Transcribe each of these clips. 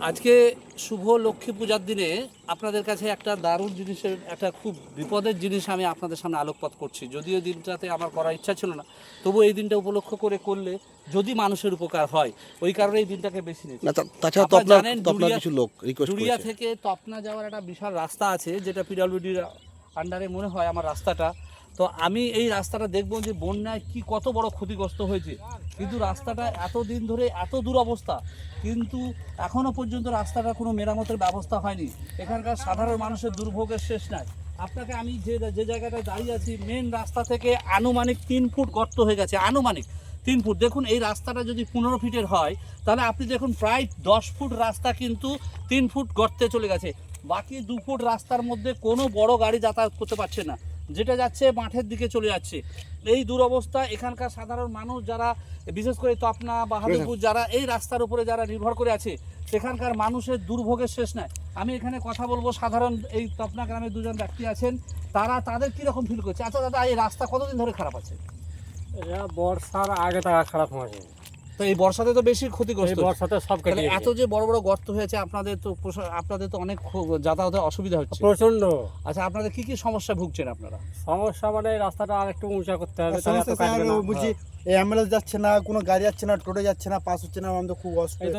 আজকে শুভ লক্ষ্মী পূজার দিনে আপনাদের কাছে একটা দারুণ জিনিসের একটা খুব বিপদের জিনিস আমি আপনাদের সামনে আলোকপাত করছি। যদিও দিনটাতে আমার করার ইচ্ছা ছিল না তবু এই দিনটা উপলক্ষ করে করলে যদি মানুষের উপকার হয় ওই কারণে এই দিনটাকে বেশি নিয়েছি। না তা- তাছাড়া তো আপনার জানেন কিছু লোক থেকে তপনা যাওয়ার একটা বিশাল রাস্তা আছে যেটা পিডাব্লিউডির আন্ডারে মনে হয় আমার রাস্তাটা। তো আমি এই রাস্তাটা দেখব যে বন্যায় কি কত বড় ক্ষতিগ্রস্ত হয়েছে। কিন্তু রাস্তাটা এত দিন ধরে এত দুরবস্থা, কিন্তু এখনও পর্যন্ত রাস্তাটা কোনো মেরামতের ব্যবস্থা হয়নি। এখানকার সাধারণ মানুষের দুর্ভোগের শেষ নাই। আপনাকে আমি যে যে জায়গাটায় দাঁড়িয়ে আছি মেন রাস্তা থেকে আনুমানিক তিন ফুট গর্ত হয়ে গেছে, আনুমানিক তিন ফুট। দেখুন, এই রাস্তাটা যদি পনেরো ফিটের হয়, তাহলে আপনি দেখুন প্রায় দশ ফুট রাস্তা কিন্তু তিন ফুট গর্তে চলে গেছে। বাকি দু ফুট রাস্তার মধ্যে কোনো বড় গাড়ি যাতায়াত করতে পারছে না। যেটা যাচ্ছে মাঠের দিকে চলে যাচ্ছে। এই দুরবস্থা এখানকার সাধারণ মানুষ যারা বিশেষ করে তপনা বাহাদুরপুর যারা এই রাস্তার উপরে যারা নির্ভর করে আছে সেখানকার মানুষের দুর্ভোগের শেষ নাই। আমি এখানে কথা বলব সাধারণ এই তপনা গ্রামের দুজন ব্যক্তি আছেন তারা তাদের কীরকম ফিল করছে? আচ্ছা দাদা এই রাস্তা কতদিন ধরে খারাপ আছে? বর্ষার আগে টাকা খারাপ হয়েছে। তো এই বর্ষাতে তো বেশি ক্ষতিগ্রস্ত। বর্ষাতে সব কেটে এত যে বড় বড় গর্ত হয়েছে আপনাদের তো আপনাদের তো অনেক যাতায়াতে যাতায়াতের অসুবিধা হচ্ছে। প্রচণ্ড আচ্ছা আপনাদের কি কি সমস্যা ভুগছেন আপনারা? সমস্যা মানে রাস্তাটা আর একটু উঁচা করতে হবে এই অ্যাম্বুলেন্স যাচ্ছে না কোনো গাড়ি যাচ্ছে না টোটো যাচ্ছে না পাস হচ্ছে না আমাদের খুব অসুবিধা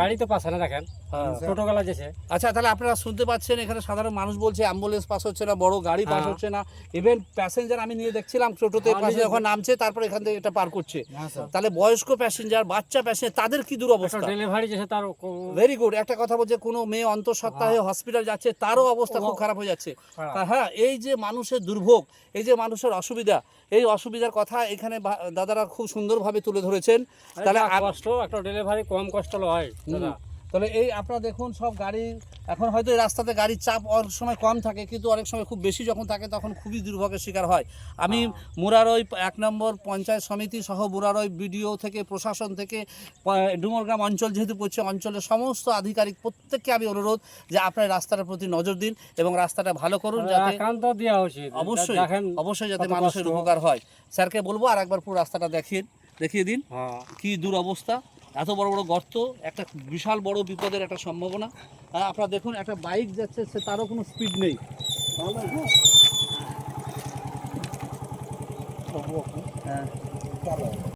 গাড়ি তো না দেখেন। হ্যাঁ। টোটো গেলা আচ্ছা তাহলে আপনারা শুনতে পাচ্ছেন এখানে সাধারণ মানুষ বলছে অ্যাম্বুলেন্স পাস হচ্ছে না বড় গাড়ি পাস হ্যাঁ। হচ্ছে না। ইভেন প্যাসেঞ্জার আমি নিয়ে দেখছিলাম টোটোতে হ্যাঁ, যখন নামছে তারপর এখান থেকে এটা পার করছে। হ্যাঁ তাহলে বয়স্ক প্যাসেঞ্জার বাচ্চা প্যাসেঞ্জার তাদের কি দুরবস্থা? ডেলিভারি তার ভেরি গুড একটা কথা বলছে কোনো মেয়ে অন্তঃসত্ত্বাহে হসপিটাল যাচ্ছে তারও অবস্থা খুব খারাপ হয়ে যাচ্ছে। হ্যাঁ। এই যে মানুষের দুর্ভোগ এই যে মানুষের অসুবিধা এই অসুবিধার কথা এখানে দাদারা খুব সুন্দরভাবে তুলে ধরেছেন। তাহলে কষ্ট একটা ডেলিভারি কম কষ্ট হয় দাদা। তাহলে এই আপনারা দেখুন সব গাড়ি এখন হয়তো এই রাস্তাতে গাড়ির চাপ অনেক সময় কম থাকে কিন্তু অনেক সময় খুব বেশি যখন থাকে তখন খুবই দুর্ভোগের শিকার হয়। আমি মুরারই এক নম্বর পঞ্চায়েত সমিতি সহ মুরারই বিডিও থেকে প্রশাসন থেকে ডুমরগ্রাম অঞ্চল যেহেতু পড়ছে অঞ্চলের সমস্ত আধিকারিক প্রত্যেককে আমি অনুরোধ যে আপনার রাস্তাটার প্রতি নজর দিন এবং রাস্তাটা ভালো করুন যাতে দেওয়া উচিত অবশ্যই অবশ্যই যাতে মানুষের উপকার হয়। স্যারকে বলব আর একবার পুরো রাস্তাটা দেখিয়ে দেখিয়ে দিন। হ্যাঁ। কি দুরবস্থা। এত বড় বড় গর্ত, একটা বিশাল বড় বিপদের একটা সম্ভাবনা। আপনারা দেখুন, একটা বাইক যাচ্ছে, সে তারও কোনো স্পিড নেই। হ্যাঁ।